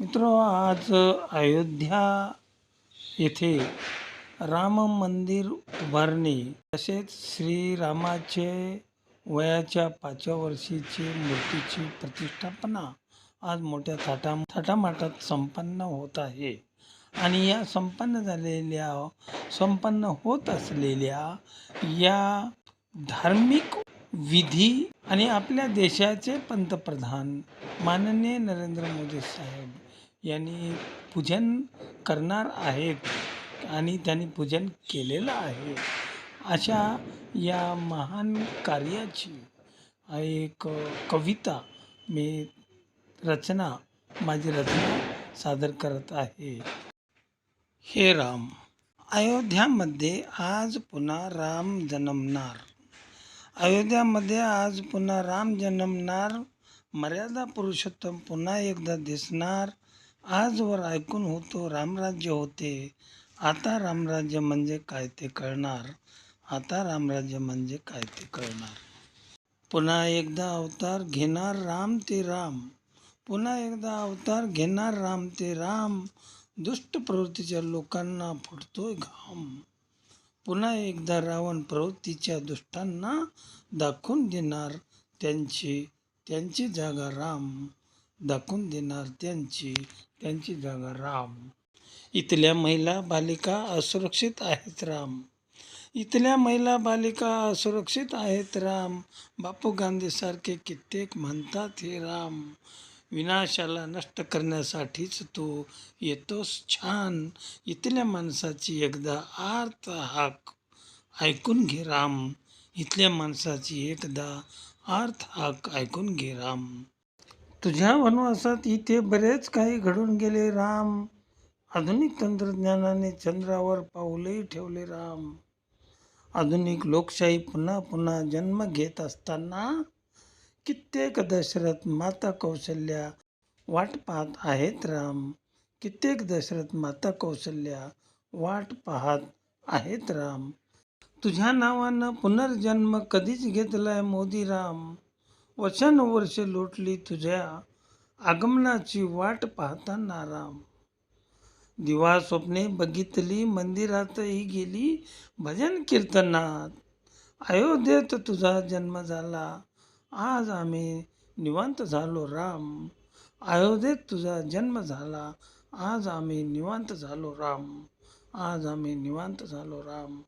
मित्र आज अयोध्या येथे राम मंदिर उभारणी तसेच श्रीरामाचे वयाच्या पाचव्या वर्षीची मूर्तीची प्रतिष्ठापना आज मोठ्या थाटा थाटामाटात संपन्न होत आहे. आणि या संपन्न झालेल्या संपन्न होत असलेल्या या धार्मिक विधी आणि आपल्या देशाचे पंतप्रधान माननीय नरेंद्र मोदी साहेब यांनी पूजन करणार आहेत आणि त्यांनी पूजन केलेलं आहे. अशा या महान कार्याची एक कविता मी रचना माझी रचना सादर करत आहे. हे राम अयोध्यामध्ये आज पुन्हा राम जन्मणार. अयोध्यामध्ये आज पुन्हा राम जन्मणार. मर्यादा पुरुषोत्तम पुन्हा एकदा दिसणार. आजवर ऐकून होतो रामराज्य होते. आता रामराज्य म्हणजे काय ते कळणार. आता रामराज्य म्हणजे काय ते कळणार. पुन्हा एकदा अवतार घेणार राम ते राम. पुन्हा एकदा अवतार घेणार राम ते राम. दुष्ट प्रवृत्तीच्या लोकांना फुटतोय घाम. पुन्हा एकदा रावण प्रवृत्तीच्या दुष्टांना दाखवून देणार त्यांची त्यांची जागा राम. त्यांची त्यांची जागा राम. इथल्या महिला बालिका असुरक्षित आहेत राम. इथल्या महिला बालिका असुरक्षित आहेत राम. बापू गांधीसारखे कित्येक म्हणतात हे राम. विनाशाला नष्ट करण्यासाठीच तू येतोस छान. इथल्या माणसाची एकदा आर्त हाक. ऐकून घे राम. इथल्या माणसाची एकदा आर्थ हाक. ऐकून घे राम. तुझ्या वनवासात इथे बरेच काही घडून गेले राम. आधुनिक तंत्रज्ञानाने चंद्रावर पाऊलही ठेवले राम. आधुनिक लोकशाही पुन्हा पुन्हा जन्म घेत असताना कित्येक दशरथ माता कौशल्या वाट पाहत आहेत राम. कित्येक दशरथ माता कौशल्या वाट पाहत आहेत राम. तुझ्या नावानं पुनर्जन्म कधीच घेतलाय मोदी राम. वर्षानुवर्ष लोटली तुझ्या आगमनाची वाट पाहताना राम. दिवा स्वप्ने बघितली मंदिरातही गेली भजन कीर्तनात. अयोध्येत तुझा जन्म झाला आज आम्ही निवांत झालो राम. अयोध्येत तुझा जन्म झाला आज आम्ही निवांत झालो राम. आज आम्ही निवांत झालो राम.